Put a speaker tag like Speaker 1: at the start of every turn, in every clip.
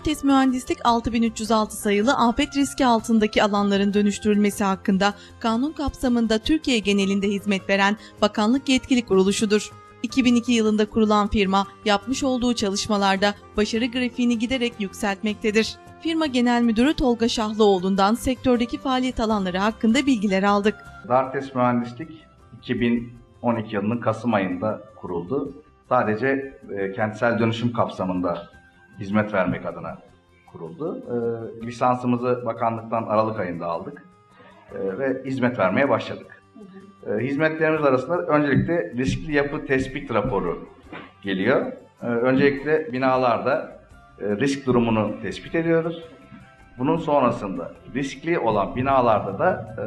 Speaker 1: Dartes Mühendislik 6306 sayılı afet riski altındaki alanların dönüştürülmesi hakkında kanun kapsamında Türkiye genelinde hizmet veren bakanlık yetkili kuruluşudur. 2002 yılında kurulan firma yapmış olduğu çalışmalarda başarı grafiğini giderek yükseltmektedir. Firma Genel Müdürü Tolga Şahlıoğlu'ndan sektördeki faaliyet alanları hakkında bilgiler aldık.
Speaker 2: Dartes Mühendislik 2012 yılının Kasım ayında kuruldu. Sadece e, kentsel dönüşüm kapsamında hizmet vermek adına kuruldu. E, lisansımızı bakanlıktan Aralık ayında aldık e, ve hizmet vermeye başladık. E, hizmetlerimiz arasında öncelikle riskli yapı tespit raporu geliyor. Öncelikle binalarda e, risk durumunu tespit ediyoruz. Bunun sonrasında riskli olan binalarda da e,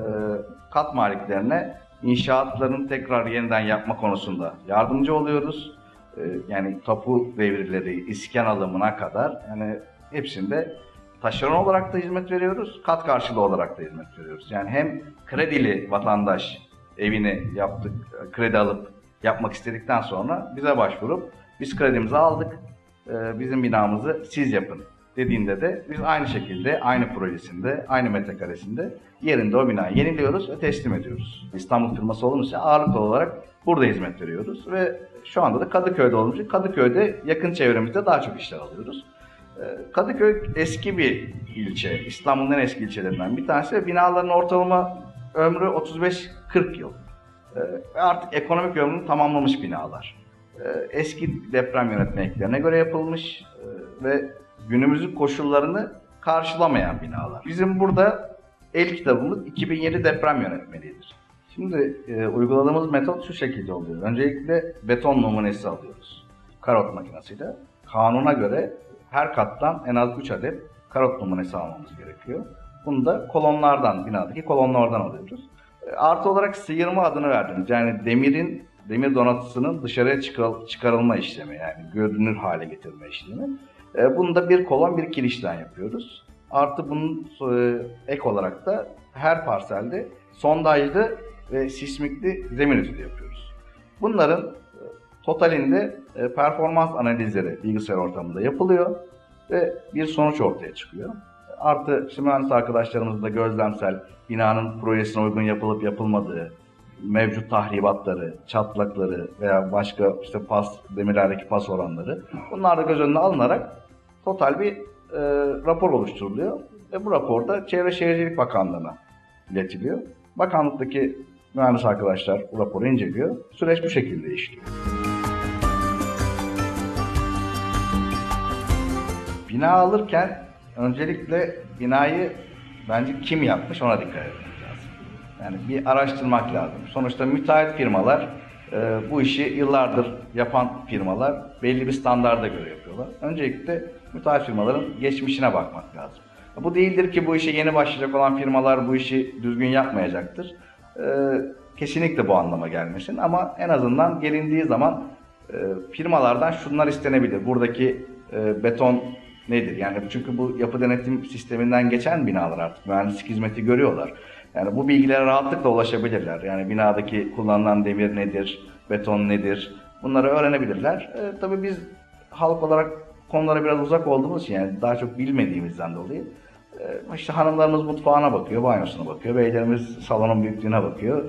Speaker 2: kat maliklerine inşaatlarını tekrar yeniden yapma konusunda yardımcı oluyoruz. E, yani tapu devrileri, iskan alımına kadar yani hepsinde taşeron olarak da hizmet veriyoruz, kat karşılığı olarak da hizmet veriyoruz. Yani hem kredili vatandaş evini yaptık, kredi alıp yapmak istedikten sonra bize başvurup biz kredimizi aldık, e, bizim binamızı siz yapın dediğinde de biz aynı şekilde, aynı projesinde, aynı metrekaresinde yerinde o binayı yeniliyoruz ve teslim ediyoruz. İstanbul firması olunca ağırlıklı olarak burada hizmet veriyoruz ve şu anda da Kadıköy'de olunca Kadıköy'de yakın çevremizde daha çok işler alıyoruz. Ee, Kadıköy eski bir ilçe, İstanbul'un en eski ilçelerinden bir tanesi ve binaların ortalama ömrü 35-40 yıl. Ee, Ve artık ekonomik ömrünü tamamlamış binalar. Ee, Eski deprem yönetmeliklerine göre yapılmış ve günümüzün koşullarını karşılamayan binalar. Bizim burada el kitabımız 2007 deprem yönetmeliğidir. Şimdi e, uyguladığımız metot şu şekilde oluyor. Öncelikle beton numunesi alıyoruz. Karot makinesiyle. Kanuna göre her kattan en az 3 adet karot numunesi almamız gerekiyor. Bunu da kolonlardan, binadaki kolonlardan alıyoruz. E, Artı olarak sıyırma adını verdiğimiz yani demirin, demir donatısının dışarıya çıkar- çıkarılma işlemi yani görünür hale getirme işlemi. E, Bunu da bir kolon bir kirişten yapıyoruz. Artı bunun e, ek olarak da her parselde sondajlı ve sismikli zemin etüdü yapıyoruz. Bunların e, totalinde e, performans analizleri bilgisayar ortamında yapılıyor ve bir sonuç ortaya çıkıyor. Artı işte mühendis arkadaşlarımız da gözlemsel binanın projesine uygun yapılıp yapılmadığı, mevcut tahribatları, çatlakları veya başka işte pas, demirlerdeki pas oranları bunlar da göz önüne alınarak total bir e, rapor oluşturuluyor. Ve bu raporda Çevre Şehircilik Bakanlığı'na iletiliyor. Bakanlıktaki mühendis arkadaşlar bu raporu inceliyor. Süreç bu şekilde işliyor. Bina alırken öncelikle binayı bence kim yapmış ona dikkat etmek lazım. Yani bir araştırmak lazım. Sonuçta müteahhit firmalar e, bu işi yıllardır yapan firmalar belli bir standarda göre yapıyorlar. Öncelikle müteahhit firmaların geçmişine bakmak lazım. Bu değildir ki bu işe yeni başlayacak olan firmalar bu işi düzgün yapmayacaktır. E, kesinlikle bu anlama gelmesin ama en azından gelindiği zaman e, firmalardan şunlar istenebilir. Buradaki e, beton nedir? Yani çünkü bu yapı denetim sisteminden geçen binalar artık mühendislik hizmeti görüyorlar. Yani bu bilgilere rahatlıkla ulaşabilirler. Yani binadaki kullanılan demir nedir, beton nedir? Bunları öğrenebilirler. E, tabii biz halk olarak konulara biraz uzak olduğumuz için yani daha çok bilmediğimizden dolayı e, işte hanımlarımız mutfağına bakıyor, banyosuna bakıyor, beylerimiz salonun büyüklüğüne bakıyor.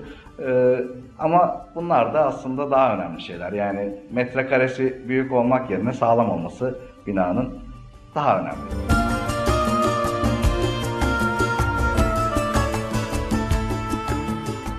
Speaker 2: E, ama bunlar da aslında daha önemli şeyler. Yani metrekaresi büyük olmak yerine sağlam olması binanın daha önemli.